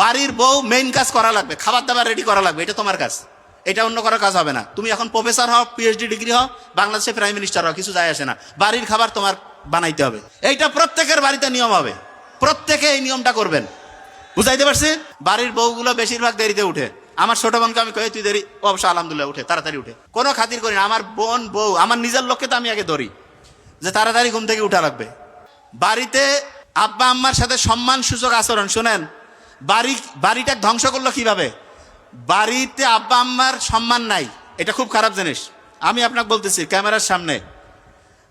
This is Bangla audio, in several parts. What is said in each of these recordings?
বাড়ির বউ মেইন কাজ করা লাগবে, খাবার দাবার রেডি করা লাগবে, এটা তোমার কাজ। এটা অন্য কারও কাজ হবে না। তুমি এখন প্রফেসর হও পিএইচডি ডিগ্রি হও, বাংলাদেশে প্রাইম মিনিস্টার হও, কিছু যায় আসে না। বাড়ির খাবার তোমার বানাইতে হবে। এইটা প্রত্যেকের বাড়িতে নিয়ম হবে। প্রত্যেকে এই নিয়মটা করবেন। বুঝাইতে পারছি? বাড়ির বউগুলো বেশিরভাগ দেরিতে উঠে। আমার ছোট বোনকে আমি কই, তুই দেরি অবশ্য আলহামদুলিল্লাহ উঠে, তাড়াতাড়ি উঠে। কোনো খাতির করি না। আমার বোন, বউ, আমার নিজের লোককে তো আমি আগে ধরি, যে তাড়াতাড়ি ঘুম থেকে উঠা লাগবে। বাড়িতে আব্বা আম্মার সাথে সম্মান সূচক আচরণ, শুনেন বাড়ি, বাড়িটা ধ্বংস করল কীভাবে? বাড়িতে আব্বা আম্মার সম্মান নাই। এটা খুব খারাপ জিনিস। আমি আপনাকে বলতেছি, ক্যামেরার সামনে।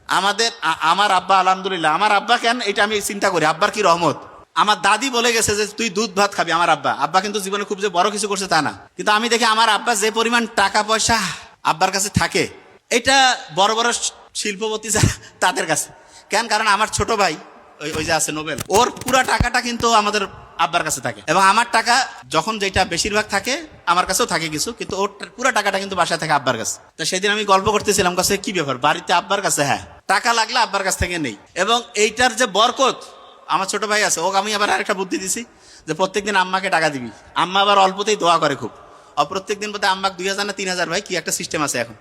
আমাদের আমার আব্বা, আলহামদুলিল্লাহ, আমার আব্বা কেন এটা আমি চিন্তা করি? আব্বার কি রহমত? আমার দাদি বলে গেছে যে, তুই দুধ, ভাত খাবি। আমার আব্বা। আব্বা কিন্তু জীবনে খুব যে বড় কিছু করছে তা না। কিন্তু আমি দেখি আমার আব্বা যে পরিমাণ টাকা পয়সা আব্বার কাছে থাকে, এটা বড় বড় শিল্পপতি তাদের কাছে। কেন? কারণ আমার ছোট ভাই ওই যে আছে নোবেল, ওর পুরা টাকাটা কিন্তু আমাদের আব্বার কাছে থাকে। এবং আমার টাকা যখন যেটা বেশিরভাগ থাকে, আমার কাছেও থাকে কিছু, কিন্তু ওর পুরা টাকাটা কিন্তু বাসায় থাকে আব্বার কাছে। তো সেদিন আমি গল্প করতেছিলাম, কাছে কি ব্যাপার? বাড়িতে আব্বার কাছে হ্যাঁ। টাকা লাগলে আব্বার কাছ থেকে নেই। এবং এইটার যে বরকত, আমার ছোট ভাই আছে, ওকে আমি আবার আরেকটা বুদ্ধি দিছি যে প্রত্যেকদিন আম্মাকে টাকা দিবি। আম্মা আবার অল্পতেই দোয়া করে খুব। আর প্রত্যেকদিন বোধহয় আম্মাকে দুই হাজার না তিন হাজার, ভাই, কি একটা সিস্টেম আছে এখন।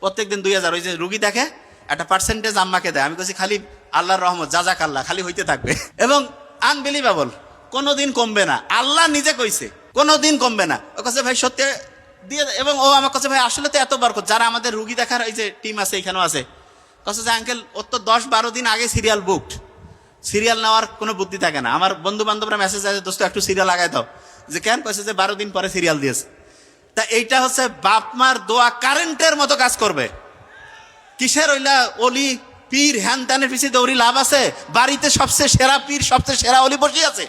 প্রত্যেকদিন দুই হাজার, ওই যে রুগী দেখে, একটা পার্সেন্টেজ আম্মাকে দেয়। আমি বলছি খালি আল্লাহর রহমত, যা যাক আল্লাহ খালি হইতে থাকবে। এবং আনবিলিভেবল কোনোদিন কমবে না। আল্লাহ নিজে কইছে, কোনোদিন কমবে না। ও কাছে ভাই, সত্যি দিয়ে এবং ও আমার কাছে ভাই, আসলে তো এত বরকত যারা আমাদের রুগী দেখার এই যে টিম আছে, এখানেও আছে। কাছে যে, আঙ্কেল, ওর তো দশ বারো দিন আগে সিরিয়াল বুকড সিরিয়াল নেওয়ার কোনো বুদ্ধি থাকে না। আমার বন্ধু বান্ধবরা মেসেজ আছে, দোস্ত, একটু সিরিয়াল লাগাই দাও। যে, কেন? কয়েছে যে, বারো দিন পরে সিরিয়াল দিয়েছে। তা এইটা হচ্ছে বাপ মার দোয়া কারেন্টের মতো কাজ করবে। কিসের ওইলা অলি পীর হ্যান ত্যানের পিছিয়ে দৌড়ি লাভ আছে? বাড়িতে সবচেয়ে সেরা পীর, সবচেয়ে সেরা অলি বসে আছে।